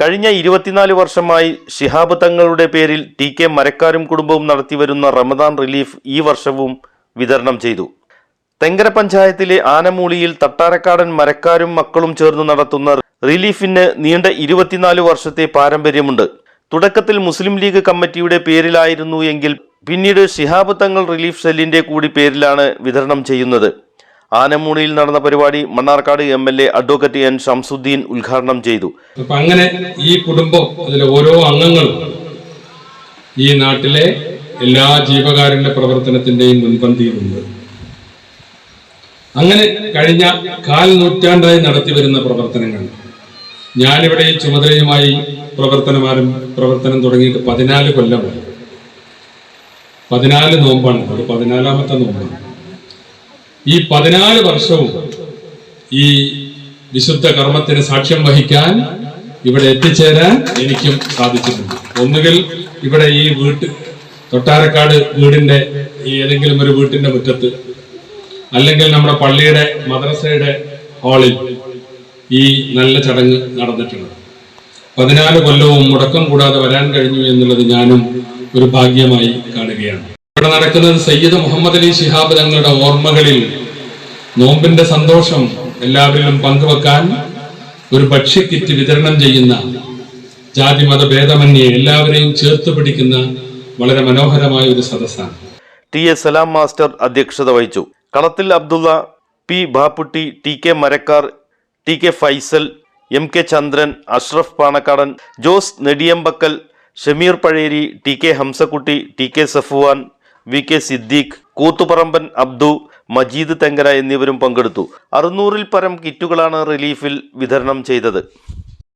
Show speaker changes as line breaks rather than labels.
കഴിഞ്ഞ ഇരുപത്തിനാല് വർഷമായി ഷിഹാബ് തങ്ങളുടെ പേരിൽ ടി കെ മരക്കാരും കുടുംബവും നടത്തിവരുന്ന റമദാൻ റിലീഫ് ഈ വർഷവും വിതരണം ചെയ്തു. തെങ്കര പഞ്ചായത്തിലെ ആനമൂളിയിൽ തട്ടാരക്കാടൻ മരക്കാരും മക്കളും ചേർന്ന് നടത്തുന്ന റിലീഫിന് നീണ്ട ഇരുപത്തിനാല് വർഷത്തെ പാരമ്പര്യമുണ്ട്. തുടക്കത്തിൽ മുസ്ലിം ലീഗ് കമ്മിറ്റിയുടെ പേരിലായിരുന്നു എങ്കിൽ പിന്നീട് ഷിഹാബ് തങ്ങൾ റിലീഫ് സെല്ലിന്റെ കൂടി പേരിലാണ് വിതരണം ചെയ്യുന്നത്. ആനമൂളിയിൽ നടന്ന പരിപാടി Mannarkkad M L A advocate N Shamsuddin ഉദ്ഘാടനം ചെയ്തു.
അങ്ങനെ ഈ കുടുംബം അതിലെ ഓരോ അംഗങ്ങളും ഈ നാട്ടിലെ എല്ലാ ജീവകാരുണ്യ പ്രവർത്തനത്തിന്റെയും മുൻപന്തിയിലുണ്ട്. അങ്ങനെ കഴിഞ്ഞ കാൽ നൂറ്റാണ്ടായി നടത്തി വരുന്ന പ്രവർത്തനങ്ങൾ. ഞാനിവിടെ ഈ ചുമതലയുമായി പ്രവർത്തനം പ്രവർത്തനം തുടങ്ങിയിട്ട് പതിനാല് കൊല്ലമായി. പതിനാല് നോമ്പാണ് അത് പതിനാലാമത്തെ നോമ്പാണ്. ഈ പതിനാല് വർഷവും ഈ വിശുദ്ധ കർമ്മത്തിന് സാക്ഷ്യം വഹിക്കാൻ ഇവിടെ എത്തിച്ചേരാൻ എനിക്കും സാധിച്ചിട്ടുണ്ട്. ഒന്നുകിൽ ഇവിടെ ഈ വീട്ട് തൊട്ടാരക്കാട് വീടിന്റെ ഏതെങ്കിലും ഒരു വീട്ടിന്റെ മുറ്റത്ത് അല്ലെങ്കിൽ നമ്മുടെ പള്ളിയുടെ മദ്രസയുടെ ഹാളിൽ ഈ നല്ല ചടങ്ങ് നടന്നിട്ടുണ്ട്. പതിനാല് കൊല്ലവും മുടക്കം കൂടാതെ വരാൻ കഴിഞ്ഞു എന്നുള്ളത് ഞാനും ഒരു ഭാഗ്യമായി കാണുകയാണ്. ഇവിടെ നടക്കുന്നത് സയ്യിദ് മുഹമ്മദ് അലി ശിഹാബ് തങ്ങളുടെ ഓർമ്മകളിൽ നോമ്പിന്റെ സന്തോഷം എല്ലാവരിലും പങ്കുവെക്കാൻ ഒരു ഭക്ഷ്യക്കിറ്റ് വിതരണം ചെയ്യുന്ന ജാതി മത ഭേദമന്യേ എല്ലാവരെയും ചേർത്ത് പിടിക്കുന്ന വളരെ മനോഹരമായ ഒരു സദസ്സാണ്.
ടി എ സലാം മാസ്റ്റർ അധ്യക്ഷത വഹിച്ചു. Kalathil Abdulla P Bapputty T K Marakkar T K Faisal M K Chandran Ashraf Panakkadan Jose Nediyambakkal Shameer Pazheri T K Hamzakutty T K Safuvan V K Siddique Koothuparamban Abdu Majeed Thenkara എന്നിവരും പങ്കെടുത്തു. അറുന്നൂറിൽ പരം കിറ്റുകളാണ് റിലീഫിൽ വിതരണം ചെയ്തത്.